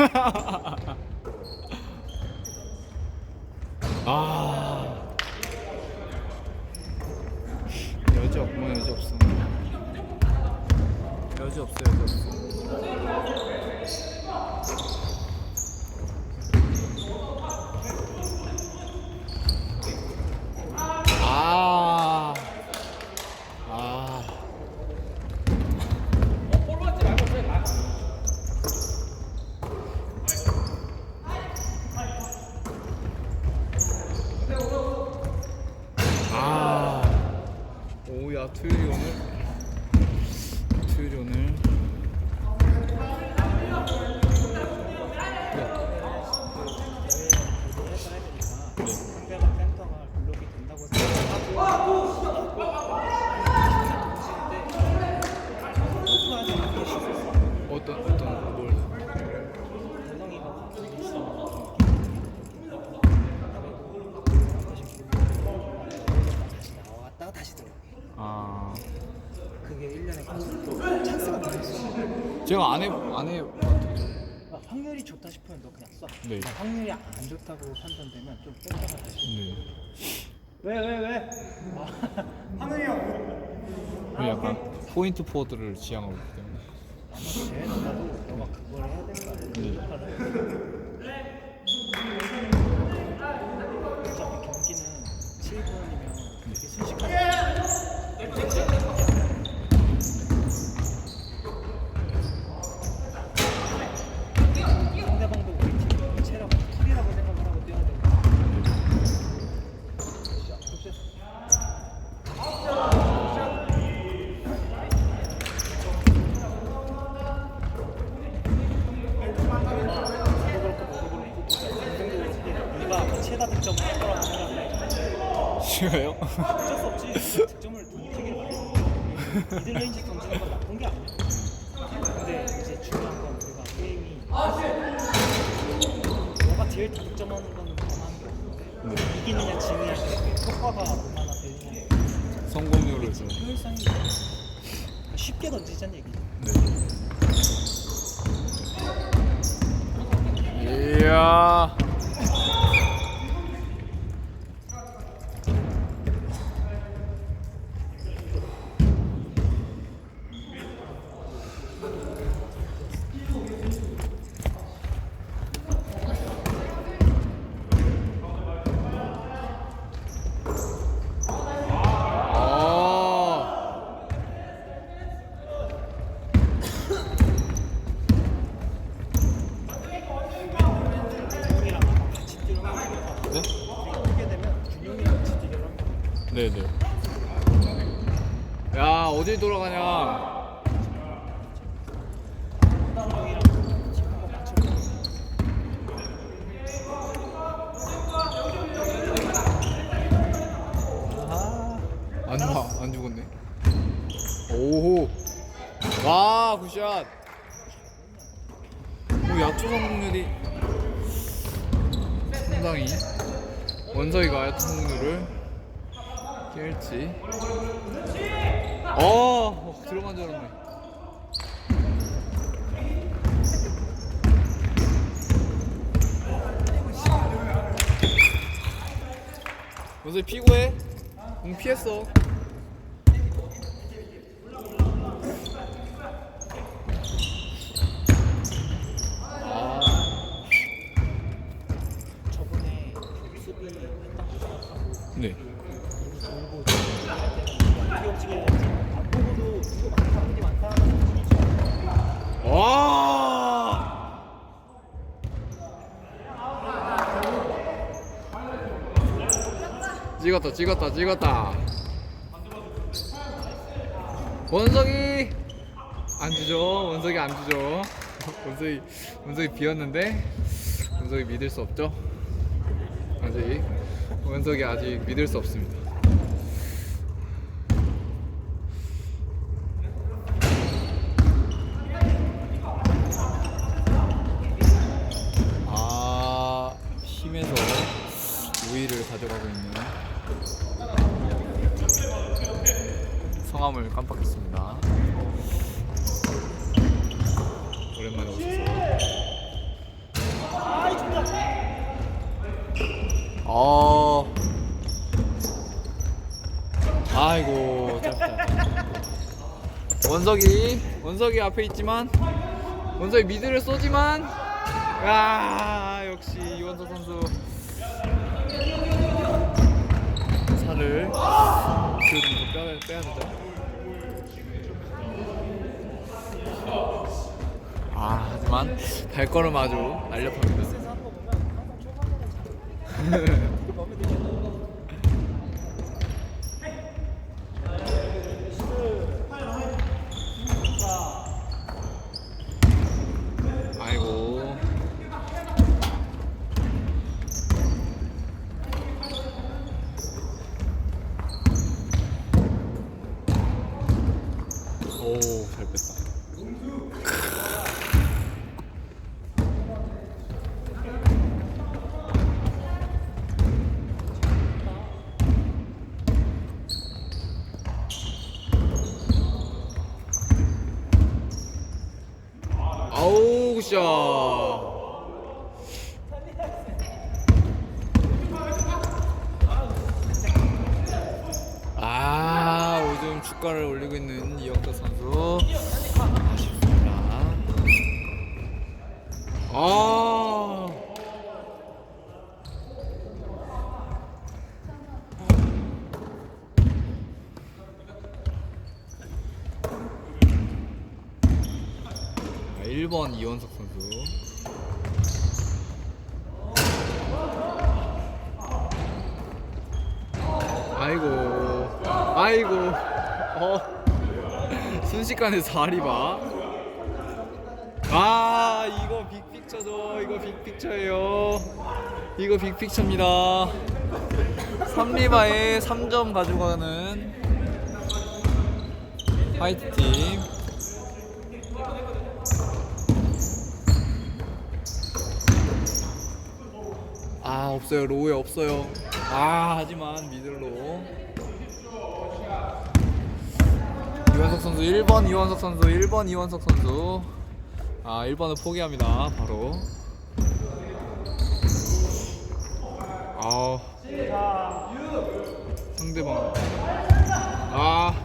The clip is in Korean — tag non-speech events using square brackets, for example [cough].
[laughs] 아. 여지 없구만 여지 없어. 여지 없어 여지 없어 아 아. 아. 오야 투율이 오늘 투율이 오늘 상대방 센터가 블록이 된다고 생각하고 어떤 어떤 뭘 대성이가 다시 나왔다가 다시 들어. 아. 그게 1년에 가서 찬스가 많았어. 제가 안 해 안 해 아, 확률이 좋다 싶으면 너 그냥 써. 네. 아, 확률이 안 좋다고 판단되면 좀 다시. 네. 왜 왜 왜? 아, [laughs] 확률이 형. 그리고 약간 포인트 포워드를 지향하고 있기 때문에. 쟤 너도 너가 그걸 해야 되는 거 아니야? 네. [laughs] 어차피 경기는 7분이면 되게 순식간에 상대방도 우리 팀 체력 풀이라고 생각을 하고 뛰어야 되고 자, 그치? 나도 그렇고 너도 그렇고 동생도 그렇고 우리가 최다 득점을 할 거라고 생각해 싫어요? 어쩔 수 없지 득점을 되게 많이 해 미들레인지 던지는 건 나쁜 게 아니야 근데 이제 중요한 건 우리가 게임이 너가 제일 다 득점하는 거는 변하는 게 없는데 네. 이기느냐 지느냐 이렇게 효과가 얼마나 되느냐 성공률을 좀. 효율성이 쉽게 던지자는 얘기지 네. 이야. 네네. 야 어디 돌아가냐? 아안 봐, 안 죽었네. 오호. 와, 굿샷. 오, 야투 성공률이 상당히 원서이가 야투 성공률을 깰지. 어, 들어간 줄 알았네. 원서이 피고해. 공 피했어. 아, 저번에 수비 했던 거 생각하고 네. 돌고 어떻게 움직여야 될지 안 보고도 수고 많다 하는 게 많다 하는 분위기 와! 찍었다, 찍었다, 찍었다. 원석이 안 주죠. 원석이 안 주죠. [laughs] 원석이 원석이 비었는데 원석이 믿을 수 없죠. 아직 원석이 아직 믿을 수 없습니다. 아 힘에서 우위를 가져가고 있는 성함을 깜빡했습니다. 오랜만에 오셨어. 어. 아. 아이고 짧다. 원석이 원석이 앞에 있지만 원석이 미드를 쏘지만 아 역시 이원석 선수. 기운 좀 빼야, 빼야 되죠. 아 하지만 발걸음 아주 날렵합니다. 그래서 한거 보면 항상 초반에는 잘 되게 마음에 들잖아. 아이고. 오, 잘 뺐다. 아우 굿샷. 아 요즘 주가를 올리고 있는 이영석 선수. 아쉽습니다. 아 아, 1번 이원석 선수. 아이고 아이고. 어. [laughs] 순식간에 4리바 아 이거 빅픽처죠. 이거 빅픽처예요. 이거 빅픽처입니다. 3리바에 3점 가져가는 화이트팀 아 없어요. 로우에 없어요. 아 하지만 미들로. 이원석 선수 1번 이원석 선수 1번 이원석 선수. 아 1번을 포기합니다. 바로. 아. 상대방. 아